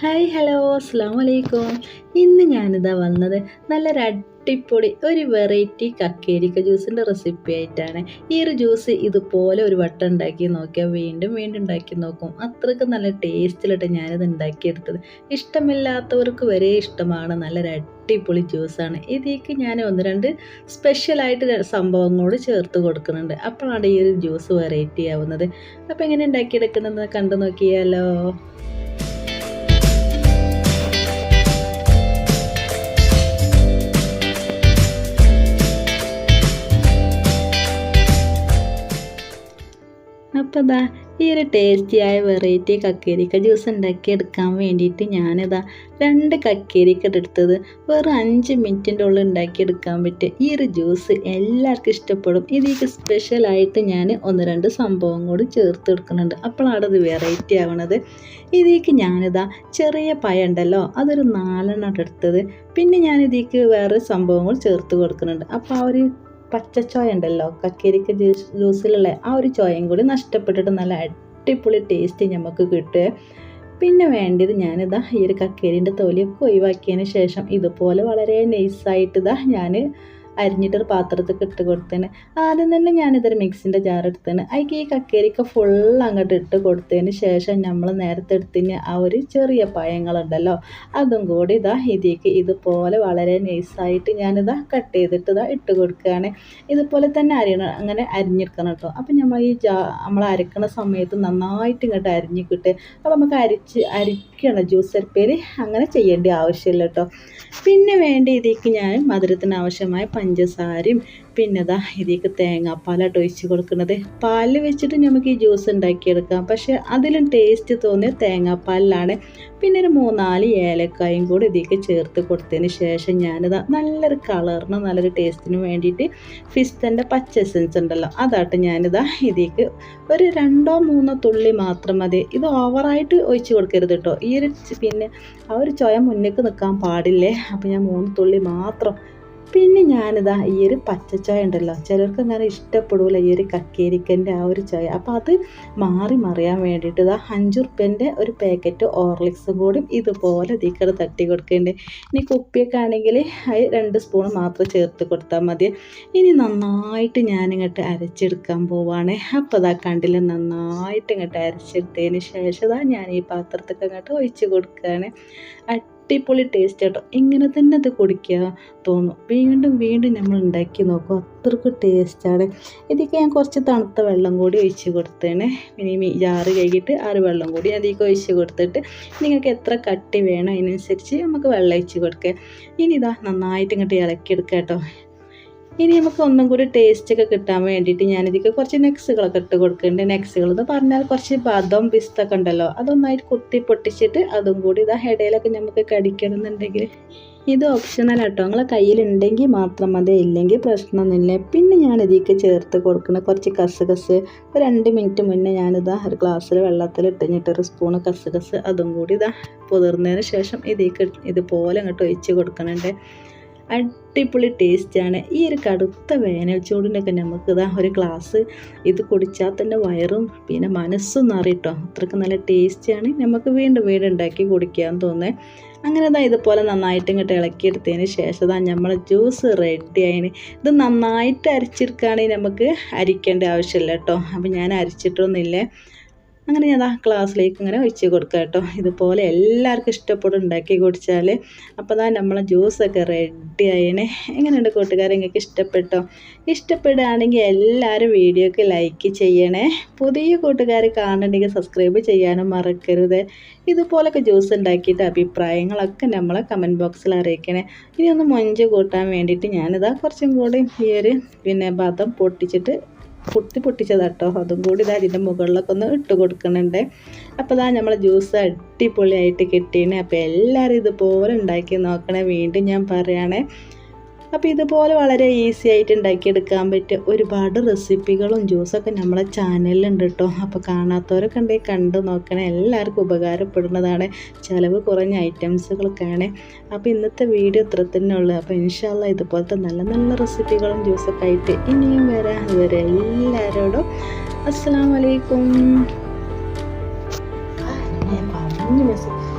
Hi hello അസ്സാം വലൈക്കും ഇന്ന് ഞാനിതാ വന്നത് നല്ലൊരു അടിപൊളി ഒരു വെറൈറ്റി കക്കേരിക്ക ജ്യൂസിന്റെ റെസിപ്പി ആയിട്ടാണ്. ഈ ഒരു ജ്യൂസ് ഇതുപോലെ ഒരു വട്ടം ഉണ്ടാക്കി നോക്കിയാൽ വീണ്ടും വീണ്ടും ഉണ്ടാക്കി നോക്കും. അത്രയ്ക്ക് നല്ല ടേസ്റ്റിലിട്ട് ഞാനിത് ഉണ്ടാക്കിയെടുത്തത്. ഇഷ്ടമില്ലാത്തവർക്ക് വരെ ഇഷ്ടമാണ്. നല്ലൊരു അടിപൊളി ജ്യൂസാണ് ഇതിലേക്ക് ഞാൻ ഒന്ന് രണ്ട് സ്പെഷ്യലായിട്ട് സംഭവങ്ങളോട് ചേർത്ത് കൊടുക്കുന്നുണ്ട്. അപ്പോഴാണ് ഈ ഒരു ജ്യൂസ് വെറൈറ്റി ആവുന്നത്. അപ്പോൾ എങ്ങനെ ഉണ്ടാക്കിയെടുക്കുന്നതെന്ന് കണ്ടു നോക്കിയാലോ. അപ്പോൾ ഇതാ ഈ ഒരു ടേസ്റ്റിയായ വെറൈറ്റി കക്കേരിക്ക ജ്യൂസ് ഉണ്ടാക്കി എടുക്കാൻ വേണ്ടിയിട്ട് ഞാനിതാ രണ്ട് കക്കേരിക്ക എടുത്തത്. വെറും അഞ്ച് മിനിറ്റിന്റെ ഉള്ളിൽ ഉണ്ടാക്കിയെടുക്കാൻ പറ്റും ഈ ഒരു ജ്യൂസ് എല്ലാവർക്കും ഇഷ്ടപ്പെടും. ഇതിലേക്ക് സ്പെഷ്യലായിട്ട് ഞാൻ ഒന്ന് രണ്ട് സംഭവം കൂടി ചേർത്ത് എടുക്കുന്നുണ്ട്. അപ്പോഴാണ് അത് വെറൈറ്റി ആവണത്. ഇതിലേക്ക് ഞാനിതാ ചെറിയ പഴം ഉണ്ടല്ലോ അതൊരു നാലെണ്ണം എടുത്തത്. പിന്നെ ഞാൻ ഇതിലേക്ക് വേറെ സംഭവങ്ങൾ ചേർത്ത് കൊടുക്കുന്നുണ്ട്. അപ്പോൾ ആ ഒരു പച്ചച്ചോയ ഉണ്ടല്ലോ കക്കേരിക്ക ജ്യൂസ് ജ്യൂസിലുള്ള ആ ഒരു ചോയയും കൂടി നഷ്ടപ്പെട്ടിട്ട് നല്ല അടിപൊളി ടേസ്റ്റ് നമുക്ക് കിട്ടുക. പിന്നെ വേണ്ടത് ഞാനിതാ ഈ ഒരു കക്കേരിന്റെ തൊലിയൊക്കെ ഒഴിവാക്കിയതിന് ശേഷം ഇതുപോലെ വളരെ നൈസായിട്ട് ഇതാ ഞാൻ അരിഞ്ഞിട്ടൊരു പാത്രത്തിൽ ഇട്ട് കൊടുത്തേന്. ആദ്യം തന്നെ ഞാനിതൊരു മിക്സിന്റെ ജാർ എടുത്തേന്. അതിക്ക് ഈ കക്കേരിക്ക ഫുൾ അങ്ങോട്ട് ഇട്ട് കൊടുത്തതിന് ശേഷം നമ്മൾ നേരത്തെ എടുത്തിന് ആ ഒരു ചെറിയ പഴങ്ങളുണ്ടല്ലോ അതും കൂടി ഇതാ ഇതിലേക്ക് ഇതുപോലെ വളരെ നൈസായിട്ട് ഞാനിതാ കട്ട് ചെയ്തിട്ട് ഇതാ ഇട്ട് കൊടുക്കുകയാണ്. ഇതുപോലെ തന്നെ അരിയണം അങ്ങനെ അരിഞ്ഞെടുക്കണം കേട്ടോ. അപ്പം നമ്മൾ ഈ ജാ നമ്മൾ അരക്കണ സമയത്ത് നന്നായിട്ട് ഇങ്ങോട്ട് അരിഞ്ഞ് കിട്ടുക അപ്പോൾ നമുക്ക് അരിച്ച് അരിക്കണം ജ്യൂസ് അരിപ്പേര് അങ്ങനെ ചെയ്യേണ്ട ആവശ്യമില്ല കേട്ടോ. പിന്നെ വേണ്ട ഇതിലേക്ക് ഞാൻ മധുരത്തിന് ആവശ്യമായ പഞ്ചസാരയും പിന്നെ ഇതാ ഇതിലേക്ക് തേങ്ങാപ്പാൽ ഒഴിച്ച് കൊടുക്കുന്നത്. പാൽ വെച്ചിട്ട് നമുക്ക് ഈ ജ്യൂസ് ഉണ്ടാക്കിയെടുക്കാം. പക്ഷേ അതിലും ടേസ്റ്റ് തോന്നിയ തേങ്ങാപ്പാലിലാണ്. പിന്നെ ഒരു മൂന്നാൽ ഏലക്കായും കൂടി ഇതിലേക്ക് ചേർത്ത് കൊടുത്തതിന് ശേഷം ഞാനിതാ നല്ലൊരു കളറിന് നല്ലൊരു ടേസ്റ്റിന് വേണ്ടിയിട്ട് ഫിസ്തന്റെ പച്ച എസൻസ് ഉണ്ടല്ലോ അതാട്ട് ഞാനിതാ ഇതിലേക്ക് ഒരു രണ്ടോ മൂന്നോ തുള്ളി മാത്രം മതി. ഇത് ഓവറായിട്ട് ഒഴിച്ച് കൊടുക്കരുത് കേട്ടോ ഈ ഒരു പിന്നെ ആ ഒരു ചൊയ മുന്നേക്ക് നിൽക്കാൻ പാടില്ലേ? അപ്പോൾ ഞാൻ മൂന്ന് തുള്ളി മാത്രം പിന്നെ ഞാനിതാ ഈ ഒരു പച്ചച്ചായ ഉണ്ടല്ലോ. ചിലർക്ക് അങ്ങനെ ഇഷ്ടപ്പെടില്ല ഈ ഒരു കക്കേരിക്കന്റെ ആ ഒരു ചായ. അപ്പോൾ അത് മാറി മറിയാൻ വേണ്ടിയിട്ട് ഇതാ അഞ്ച് റുപ്യന്റെ ഒരു പാക്കറ്റ് ഓർലിക്സും കൂടി ഇതുപോലെ ഇതിക്കടെ തട്ടി കൊടുക്കേണ്ടത് ഇനി കുപ്പിയൊക്കെ ആണെങ്കിൽ അത് രണ്ട് സ്പൂൺ മാത്രം ചേർത്ത് കൊടുത്താൽ മതി. ഇനി നന്നായിട്ട് ഞാനിങ്ങോട്ട് അരച്ചെടുക്കാൻ പോവാണ്. അപ്പോൾ അതാ കണ്ടില്ല നന്നായിട്ട് ഇങ്ങോട്ട് അരച്ചെടുത്തതിന് ശേഷം ഞാൻ ഈ പാത്രത്തൊക്കെ അങ്ങോട്ട് ഒഴിച്ച് കൊടുക്കുകയാണ് അടിപൊളി ടേസ്റ്റ് കേട്ടോ. ഇങ്ങനെ തന്നെ അത് കുടിക്കുക തോന്നും. വീണ്ടും വീണ്ടും നമ്മൾ ഉണ്ടാക്കി നോക്കും. അത്രയ്ക്ക് ടേസ്റ്റാണ് ഇതിലേക്ക് ഞാൻ കുറച്ച് തണുത്ത വെള്ളം കൂടി ഒഴിച്ച് കൊടുത്തേണ് ഇനി മീ ജാറ് കഴുകിയിട്ട് ആ ഒരു വെള്ളം കൂടി അതിലേക്ക് ഒഴിച്ച് കൊടുത്തിട്ട് നിങ്ങൾക്ക് എത്ര കട്ടി വേണം അതിനനുസരിച്ച് നമുക്ക് വെള്ളം ഒഴിച്ച് കൊടുക്കുക ഇനി ഇതാ നന്നായിട്ട് ഇങ്ങോട്ട് ഇളക്കിയെടുക്കുക കേട്ടോ. ഇനി നമുക്ക് ഒന്നും കൂടി ടേസ്റ്റ് ഒക്കെ കിട്ടാൻ വേണ്ടിയിട്ട് ഞാനിതിക്ക് കുറച്ച് നെക്സുകളൊക്കെ ഇട്ട് കൊടുക്കുന്നുണ്ട് നെക്സുകൾ എന്ന് പറഞ്ഞാൽ കുറച്ച് ബദം പിസ്തൊക്കെ ഉണ്ടല്ലോ. അതൊന്നായിട്ട് കുത്തി പൊട്ടിച്ചിട്ട് അതും കൂടി ഇതാ ഹെഡയിലൊക്കെ നമുക്ക് കടിക്കണമെന്നുണ്ടെങ്കിൽ. ഇത് ഓപ്ഷണൽ കേട്ടോ നിങ്ങളെ കയ്യിലുണ്ടെങ്കിൽ മാത്രം മതി. ഇല്ലെങ്കിൽ പ്രശ്നമൊന്നുമില്ല. പിന്നെ ഞാൻ ഇതിലേക്ക് ചേർത്ത് കൊടുക്കുന്ന കുറച്ച് കസുകസ്. ഒരു രണ്ട് മിനിറ്റ് മുന്നേ ഞാനിതാ ഒരു ഗ്ലാസ്സിൽ വെള്ളത്തിൽ ഇട്ടിഞ്ഞിട്ട് ഒരു സ്പൂണ് കസുകസ് അതും കൂടി ഇതാ പുതിർന്നതിന് ശേഷം ഇതിക്ക് ഇതുപോലെ അങ്ങോട്ട് ഒഴിച്ച് കൊടുക്കുന്നുണ്ട് അടിപൊളി ടേസ്റ്റാണ്. ഈ ഒരു കടുത്ത വേനൽ ചൂടിനൊക്കെ നമുക്ക് ഇതാ ഒരു ഗ്ലാസ് ഇത് കുടിച്ചാൽ തന്നെ വയറും പിന്നെ മനസ്സും നിറയിട്ടോ. അത്രയ്ക്ക് നല്ല ടേസ്റ്റിയാണ് നമുക്ക് വീണ്ടും വീണ്ടും ഉണ്ടാക്കി കുടിക്കാൻ തോന്നേ അങ്ങനെ ഇതാ ഇതുപോലെ നന്നായിട്ട് ഇങ്ങോട്ട് ഇളക്കിയെടുത്തതിന് ശേഷം ഇതാ നമ്മൾ ജ്യൂസ് റെഡി ആയിന്. ഇത് നന്നായിട്ട് അരച്ചെടുക്കുകയാണെങ്കിൽ നമുക്ക് അരിക്കേണ്ട ആവശ്യമില്ല കേട്ടോ. അപ്പം ഞാൻ അരിച്ചിട്ടൊന്നുമില്ല. അങ്ങനെ ഞാൻ ആ ക്ലാസ്സിലേക്ക് ഇങ്ങനെ ഒഴിച്ച് കൊടുക്കുക കേട്ടോ. ഇതുപോലെ എല്ലാവർക്കും ഇഷ്ടപ്പെടും ഉണ്ടാക്കി കുടിച്ചാൽ അപ്പോൾ തന്നെ നമ്മളെ ജ്യൂസൊക്കെ റെഡി ആയണേ എങ്ങനെയുണ്ട് കൂട്ടുകാരെ? നിങ്ങൾക്ക് ഇഷ്ടപ്പെട്ടോ? ഇഷ്ടപ്പെടുകയാണെങ്കിൽ എല്ലാവരും വീഡിയോക്ക് ലൈക്ക് ചെയ്യണേ. പുതിയ കൂട്ടുകാർ കാണണമെങ്കിൽ സബ്സ്ക്രൈബ് ചെയ്യാനും മറക്കരുത്. ഇതുപോലൊക്കെ ജ്യൂസ് ഉണ്ടാക്കിയിട്ട് അഭിപ്രായങ്ങളൊക്കെ നമ്മളെ കമന്റ് ബോക്സിൽ അറിയിക്കണേ. ഇനി ഒന്ന് മൊഞ്ച് കൂട്ടാൻ വേണ്ടിയിട്ട് ഞാനിതാ കുറച്ചും കൂടി ഈ ഒരു പിന്നെ ബദം പൊട്ടിച്ചിട്ട് പൊട്ടി പൊട്ടിച്ചതാട്ടോ. അതും കൂടി ഇതാ അതിന്റെ മുകളിലൊക്കെ ഒന്ന് ഇട്ട് കൊടുക്കുന്നുണ്ട്. അപ്പോൾ ഇതാ നമ്മൾ ജ്യൂസ് അടിപൊളിയായിട്ട് കിട്ടീനെ. അപ്പോൾ എല്ലാവരും ഇതുപോലെ ഉണ്ടാക്കി നോക്കണേ. വീണ്ടും ഞാൻ പറയുകയാണേ അപ്പോൾ ഇതുപോലെ വളരെ ഈസി ആയിട്ട് ഉണ്ടാക്കിയെടുക്കാൻ പറ്റിയ ഒരുപാട് റെസിപ്പികളും ജ്യൂസൊക്കെ നമ്മളെ ചാനലിലുണ്ട് കേട്ടോ അപ്പോൾ കാണാത്തവരൊക്കെ ഉണ്ടെങ്കിൽ കണ്ടു നോക്കണേ. എല്ലാവർക്കും ഉപകാരപ്പെടുന്നതാണ്. ചിലവ് കുറഞ്ഞ ഐറ്റംസുകളൊക്കെയാണ് അപ്പോൾ ഇന്നത്തെ വീഡിയോ ഇത്ര തന്നെ ഉള്ളൂ. അപ്പോൾ ഇൻഷാല്ല ഇതുപോലത്തെ നല്ല നല്ല റെസിപ്പികളും ജ്യൂസൊക്കെ ആയിട്ട് ഇനിയും വരാം. അതുവരെ എല്ലാവരോടും അസ്സാം വലൈക്കും പറഞ്ഞു